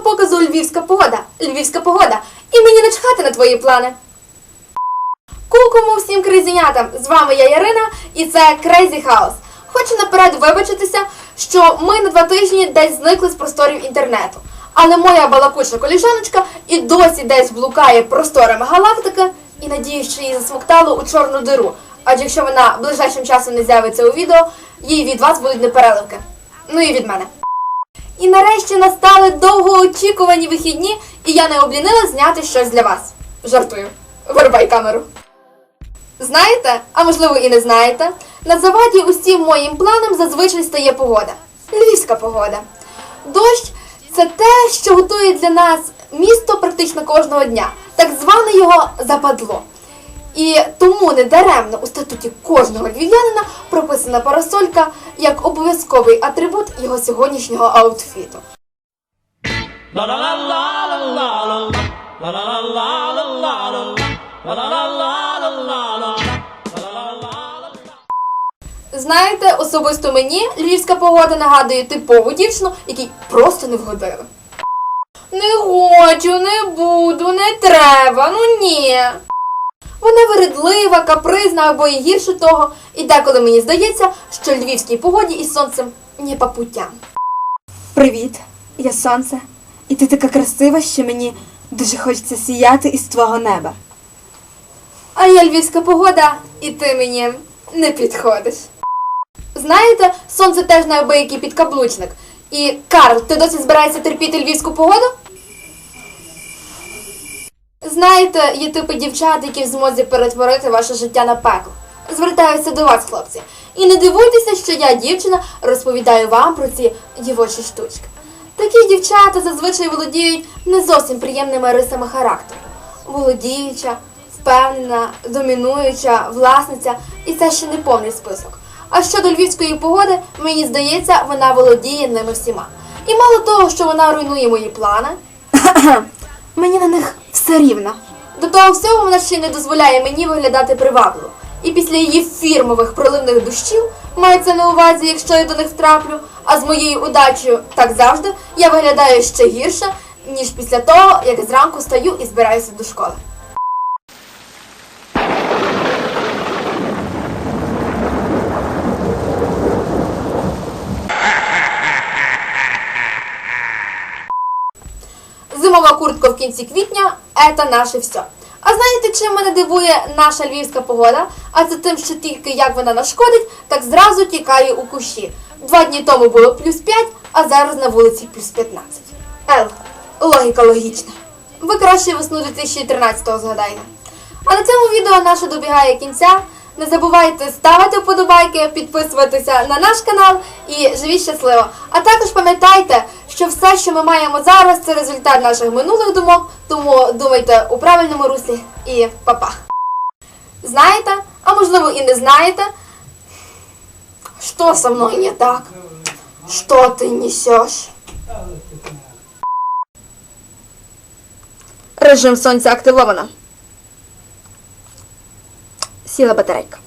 показу Львівська погода. Львівська погода. І мені не чхати на твої плани. Кулкому всім кризінятам! З вами я Ярина і це Crazy House. Хочу наперед вибачитися, що ми на два тижні десь зникли з просторів інтернету. Але моя балакуча коліжаночка і досі десь блукає просторами галактики і надіюсь, що її засмоктало у чорну диру. Адже якщо вона ближайшим часом не з'явиться у відео, їй від вас будуть непереливки. Ну і від мене. І нарешті настали довгоочікувані вихідні, і я не облінила зняти щось для вас. Жартую. Вирубай камеру. Знаєте, а можливо і не знаєте, на заваді усім моїм планам зазвичай стає погода. Львівська погода. Дощ це те, що готує для нас місто практично кожного дня, так зване його западло. І тому недаремно у статуті кожного львів'янина прописана парасолька як обов'язковий атрибут його сьогоднішнього аутфіту. Знаєте, особисто мені львівська погода нагадує типову дівчину, якій просто не вгодили. Не хочу, не буду, не треба, ну ні. Вона вередлива, капризна або і гірше того, і деколи мені здається, що львівській погоді із сонцем не по путям. Привіт, я сонце, і ти така красива, що мені дуже хочеться сіяти із твого неба. А я львівська погода, і ти мені не підходиш. Знаєте, сонце теж неабиякий підкаблучник. І Карл, ти досі збираєшся терпіти львівську погоду? Знаєте, є типи дівчат, які в змозі перетворити ваше життя на пекло. Звертаюся до вас, хлопці. І не дивуйтеся, що я, дівчина, розповідаю вам про ці дівочі штучки. Такі дівчата зазвичай володіють не зовсім приємними рисами характеру. Володіюча, впевнена, домінуюча, власниця, і це ще не повний список. А щодо львівської погоди, мені здається, вона володіє ними всіма. І мало того, що вона руйнує мої плани, Мені на них все рівно. до того всього вона ще не дозволяє мені виглядати привабливо. І після її фірмових проливних дощів, мається на увазі, якщо я до них втраплю, а з моєю удачею так завжди, я виглядаю ще гірше, ніж після того, як зранку стаю і збираюся до школи. Зимова куртка в кінці квітня це наше все. А знаєте, чим мене дивує наша львівська погода? А це тим, що тільки як вона нашкодить, так зразу тікає у кущі. Два дні тому було плюс 5, а зараз на вулиці плюс 15. Ел, логіка логічна. Ви краще весну 2013-го згадайте. А на цьому відео наше добігає кінця. Не забувайте ставити вподобайки, підписуватися на наш канал і живіть щасливо. А також пам'ятайте, що все, що ми маємо зараз, це результат наших минулих думок, тому думайте у правильному руслі і па-па. Знаєте, а можливо і не знаєте, що со мною не так? Що ти несеш? Режим сонця активовано. Сіла батарейка.